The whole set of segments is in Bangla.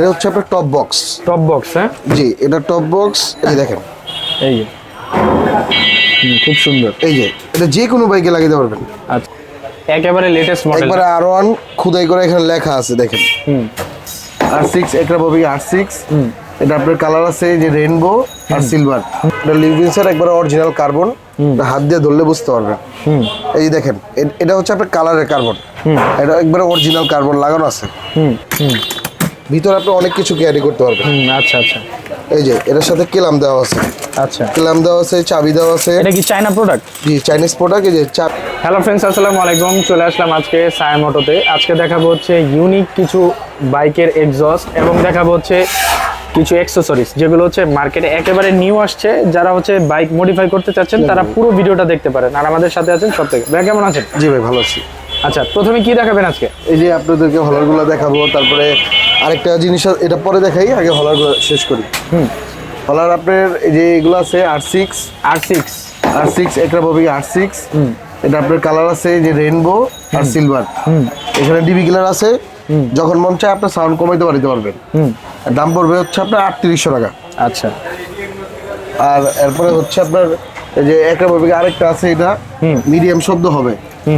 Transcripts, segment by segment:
এটা হচ্ছে আপনার টপ বক্স টপ বক্স হ্যাঁ? জি এটা টপ বক্স এই দেখেন। এই যে। খুব সুন্দর। এই যে এটা যে কোনো বাইকে লাগিয়ে দিতে পারবেন। আচ্ছা। একেবারে লেটেস্ট মডেল একবারে আর ওয়ান খুদাই করে এখানে লেখা আছে দেখেন। হুম। আর সিক্স একটা ববি আর সিক্স এটা আপনার কালার আছে যে রেনবো আর সিলভার এটা লিভিংসের একবারে অরিজিনাল কার্বন হাত দিয়ে ধরলে বুঝতে পারবেন। হুম। এই যে দেখেন এটা হচ্ছে আপনার কালারের কার্বন এটা একবারে অরিজিনাল কার্বন লাগানো আছে। হুম হুম। ভিতরে আপনি অনেক কিছু ক্যারি করতে পারবেন। হুম আচ্ছা আচ্ছা। এই যে এটার সাথে কেলাম দেওয়া আছে। আচ্ছা। কেলাম দেওয়া আছে চাবি দেওয়া আছে। এটা কি চায়না প্রোডাক্ট জি চাইনিজ প্রোডাক্ট এই যে চাপ হ্যালো ফ্রেন্ডস আসসালামু আলাইকুম। চলে আসলাম আজকে সায়া মোটোতে আজকে দেখাবো হচ্ছে ইউনিক কিছু বাইকের এক্সস্ট এবং দেখাবো হচ্ছে কিছু অ্যাক্সেসরিজ যেগুলো হচ্ছে মার্কেটে একেবারে নিউ আসছে। যারা হচ্ছে বাইক মডিফাই করতে চাচ্ছেন তারা পুরো ভিডিওটা দেখতে পারেন। আর আমাদের সাথে আছেন সব থেকে। ভাই কেমন আছেন? জি ভাই ভালো আছি। আচ্ছা প্রথমে কি দেখাবেন আজকে? এই যে আপনাদেরকে হলারগুলো দেখাবো তারপরে আরেকটা জিনিস এটা পরে দেখাই আগে হলারগুলো শেষ করি। হুম। হলার আপনার এই যে এগুলো আছে আর সিক্স আর সিক্স আর সিক্স একরা ববি আর সিক্স এটা আপনার কালার আছে যে রেনবো আর সিলভার এখানে ডিবি কালার আছে। যখন মন চায় আপনার সাউন্ড কমাইতে পারিতে পারবেন দাম পড়বে হচ্ছে আপনার আটত্রিশশো টাকা। আচ্ছা। আর এরপরে হচ্ছে আপনার এই যে একটা বলবে আরেকটা আছে এটা। মিডিয়াম শব্দ হবে।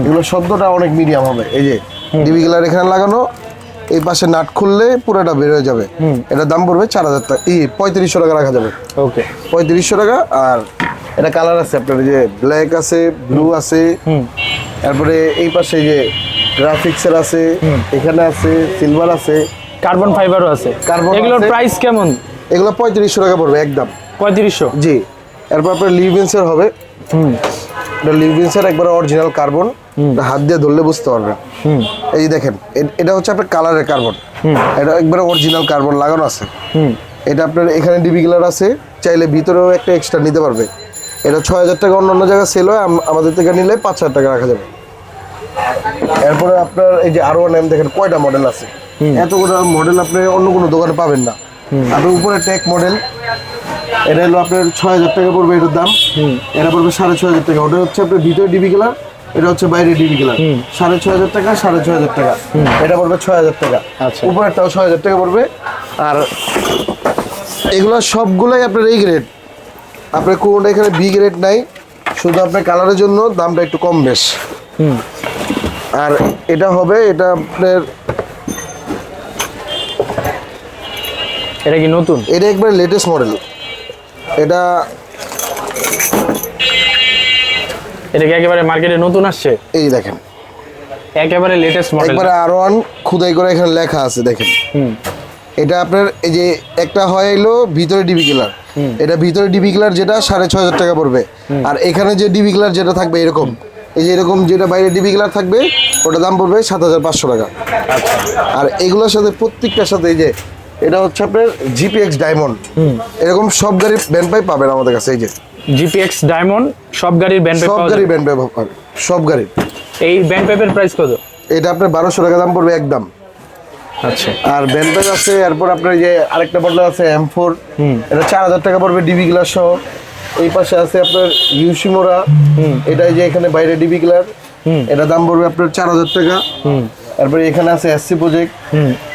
এগুলো শব্দটা অনেক মিডিয়াম হবে। এই যে ডিবি কালার এখানে লাগানো এই পাশে নাট খুললে পুরোটা বের হয়ে যাবে। এটা দাম পড়বে চার হাজার টাকা। এই পঁয়ত্রিশশো টাকা রাখা যাবে। ওকে। পঁয়ত্রিশশো টাকা আর এটা কালার আছে আপনার যে ব্ল্যাক আছে ব্লু আছে। তারপরে এই পাশে যে গ্রাফিক্সের আছে এখানে আছে সিলভার আছে। কার্বন ফাইবারও আছে। কার্বন এগুলোর প্রাইস কেমন? এগুলো পঁয়ত্রিশশো টাকা পড়বে একদম। পঁয়ত্রিশশো। জি। এরপর আপনার লিভিংসের হবে। হুম। এটা লিভিংসের একবারে অরিজিনাল কার্বন হাত দিয়ে ধরলে বুঝতে পারবেন হুম। এই দেখেন এটা হচ্ছে আপনার কালারের কার্বন এটা একবারে অরিজিনাল কার্বন লাগানো আছে। হুম। এটা আপনার এখানে ডিবি কালার আছে চাইলে ভিতরেও একটা এক্সট্রা নিতে পারবে। এটা ছয় হাজার টাকা অন্য অন্য জায়গায় সেল হয় আম- আমাদের থেকে নিলে পাঁচ হাজার টাকা রাখা যাবে। এরপরে আপনার এই যে আরও এম দেখেন কয়টা মডেল আছে? এতগুলো মডেল আপনি অন্য কোনো দোকানে পাবেন না। আপনার উপরে টেক মডেল এটা হলো আপনার ছয় হাজার টাকা পড়বে এটার দাম। এটা পড়বে সাড়ে ছয় হাজার টাকা। ওটা হচ্ছে আপনার ভিতরে ডিবি কালার এটা হচ্ছে বাইরে ডিবি কালার। সাড়ে ছয় হাজার টাকা সাড়ে ছয় হাজার টাকা। এটা পড়বে ছয় হাজার টাকা। আচ্ছা। উপরেরটাও ছয় হাজার টাকা পড়বে। আর এগুলো সবগুলোই আপনার এই গ্রেড আপনার কোনোটা এখানে বি গ্রেড নাই শুধু আপনার কালারের জন্য দামটা একটু কম বেশ। হুম। আর এটা হবে এটা আপনার এটা কি নতুন? এটা একবারে লেটেস্ট মডেল এটা এটা কি একেবারে মার্কেটে নতুন আসছে? এই দেখেন। একেবারে লেটেস্ট মডেল একবারে আর ওয়ান খুদাই করে এখানে লেখা আছে দেখেন। হুম। এটা আপনার এই যে একটা হয় এলো ভিতরে ডিবি কিলার এটা ভিতরে ডিবি কিলার যেটা সাড়ে ছয় হাজার টাকা পড়বে। আর এখানে যে ডিবি কিলার যেটা থাকবে এরকম এই যে এরকম যেটা বাইরে ডিবি কিলার থাকবে ওটা দাম পড়বে সাত হাজার পাঁচশো টাকা। আর এগুলোর সাথে প্রত্যেকটার সাথে এই যে এটা হচ্ছে আপনার জিপিএক্স ডায়মন্ড এরকম সব গাড়ির ব্যান্ড পাই পাবেন আমাদের কাছে এই যে। জিপিএক্স ডায়মন্ড সব গাড়ির ব্যান্ড সব পেপার গাড়ির ব্যান্ড পাই পাবেন সব গাড়ির। এই ব্যান্ড পেপের প্রাইস কত? এটা আপনার বারোশো টাকা দাম পড়বে একদম। আচ্ছা। আর ব্যান্ডেজ আছে এরপর আপনার যে আরেকটা মডেল আছে এম ফোর এটা চার হাজার টাকা পড়বে ডিবি গ্লাস সহ। এই পাশে আছে আপনার ইউসিমোরা এটা এই যে এখানে বাইরে ডিবি গ্লার এটা দাম পড়বে আপনার চার হাজার টাকা। তারপরে এখানে আছে এসসি প্রজেক্ট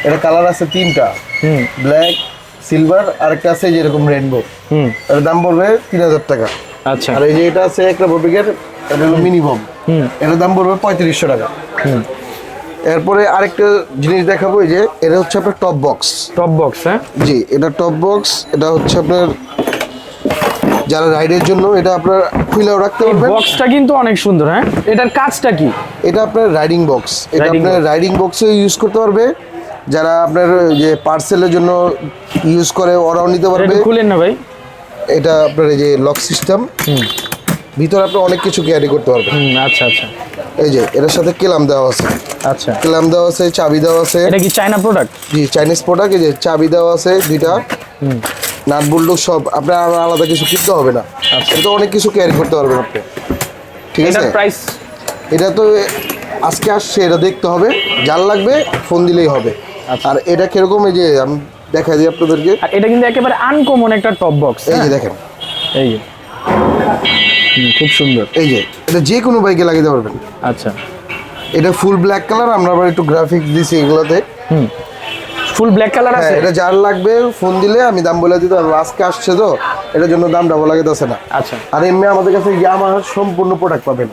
এটা কালার আছে তিনটা। হুম। ব্ল্যাক সিলভার আর একটা আছে যেরকম রেনবো হুম। এটার দাম পড়বে তিন হাজার টাকা। আচ্ছা। আর এই যে এটা আছে একটা ববিকের এটা হলো মিনিমাম এটার দাম পড়বে পঁয়ত্রিশশো টাকা। হুম। এরপরে আরেকটা জিনিস দেখাবো এই যে এটা হচ্ছে আপনার টপ বক্স। টপ বক্স হ্যাঁ? জি এটা টপ বক্স এটা হচ্ছে আপনার যারা রাইডের জন্য এটা আপনার খুলেও রাখতে পারবেন। বক্সটা কিন্তু অনেক সুন্দর হ্যাঁ? এটার কাজটা কি? এটা আপনার রাইডিং বক্স এটা আপনার রাইডিং বক্সে ইউজ করতে পারবে। যারা আপনার যে পার্সেলের জন্য ইউজ করে ওরাও নিতে পারবে। খুলেন না ভাই। এটা আপনার এই যে লক সিস্টেম ভিতরে আপনি অনেক কিছু ক্যারি করতে পারবেন। হুম আচ্ছা আচ্ছা। এই যে এটার সাথে কেলাম দেওয়া আছে। আচ্ছা। কেলাম দেওয়া আছে চাবি দেওয়া আছে। এটা কি চায়না প্রোডাক্ট জি চাইনিজ প্রোডাক্ট এই যে চাবি দেওয়া আছে দুইটা। নাট বুল্ডুক সব আপনার আর আলাদা কিছু কিনতে হবে না। এটা অনেক কিছু ক্যারি করতে পারবেন আপনি। ঠিক আছে? প্রাইস এটা তো আজকে আসছে এটা দেখতে হবে। যার লাগবে ফোন দিলেই হবে। আর এটা কীরকম এই যে আমি দেখাই দিই আপনাদেরকে? আর এটা কিন্তু একেবারে আনকমন একটা টপ বক্স এই যে দেখেন। এই যে। খুব সুন্দর। এই যে এটা যে কোনো বাইকে লাগাতে পারবেন। আচ্ছা। এটা ফুল ব্ল্যাক কালার আমরা আবার একটু গ্রাফিক্স দিছি এগুলোতে। হুম। ফুল ব্ল্যাক কালার হ্যাঁ আছে? এটা যার লাগবে ফোন দিলে আমি দাম বলে দিতে পারব। আজকে আসছে তো এটার জন্য দামটা লাগে গেছে না। আচ্ছা। আর এমনি আমাদের কাছে ইয়ামাহার সম্পূর্ণ প্রোডাক্ট পাবেন।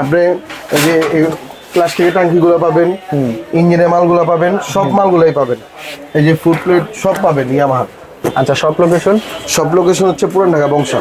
আপনি এই যে প্লাস্টিকের টাঙ্কিগুলো পাবেন ইঞ্জিনের মালগুলো পাবেন সব মালগুলোই পাবেন। এই যে ফুড প্লেট সব পাবেন ইয়ামাহা আচ্ছা সব লোকেশন সব লোকেশন হচ্ছে পুরান ঢাকা বংশা